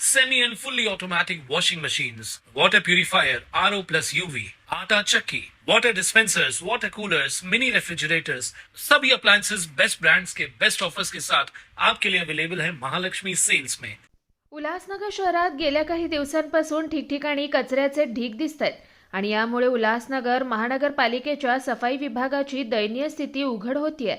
semi and fully automatic washing machines, water purifier, RO plus UV, आटा चक्की, water dispensers, water coolers, mini refrigerators, सभी appliances best brands के best offers के साथ आपके लिए अवेलेबल है महालक्ष्मी सेल्स में उल्हासनगर शहरात गेल्या काही दिवसांपासून ठिकठिकाणी कचऱ्याचे ढीग दिसत आहेत आणि यामुळे उल्हासनगर महानगरपालिकेच्या सफाई विभागाची दयनीय स्थिती उघड होतीये.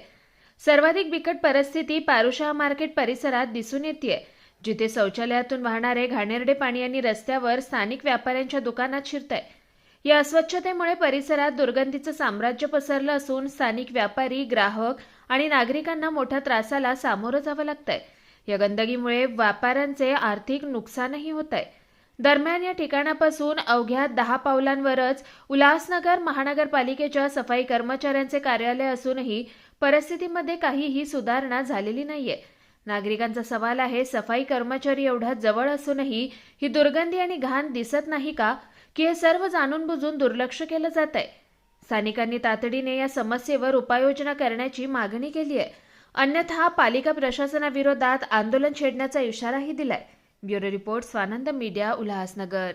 सर्वाधिक बिकट परिस्थिती पारुशाह मार्केट परिसरात दिसून येते जिथे शौचालयातून वाहणारे घाणेरडे पाणी आणि रस्त्यावर स्थानिक व्यापाऱ्यांच्या दुकानात शिरत आहे या अस्वच्छतेमुळे परिसरात दुर्गंधीचं साम्राज्य पसरलं असून स्थानिक व्यापारी ग्राहक आणि नागरिकांना मोठ्या त्रासाला सामोरं जावं लागतंय. या गंदगीमुळे व्यापाऱ्यांचे आर्थिक नुकसानही होत आहे दरम्यान या ठिकाणापासून अवघ्या दहा पावलांवरच उल्हासनगर महानगरपालिकेच्या सफाई कर्मचाऱ्यांचे कार्यालय असूनही परिस्थितीमध्ये काहीही सुधारणा झालेली नाहीये. नागरिकांचा सवाल आहे सफाई कर्मचारी एवढा जवळ असूनही ही दुर्गंधी आणि घाण दिसत नाही का? की हे सर्व जाणून बुजून दुर्लक्ष केलं जात आहे? स्थानिकांनी तातडीने या समस्येवर उपाययोजना करण्याची मागणी केली आहे. अन्यथा पालिका प्रशासनाविरोधात आंदोलन छेडण्याचा इशाराही दिलाय. Bureau report Swanand media Ulhasnagar.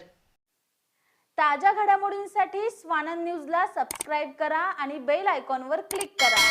ताज्या घडामोडींसाठी स्वानंद न्यूजला सबस्क्राईब करा आणि बेल आयकॉनवर क्लिक करा.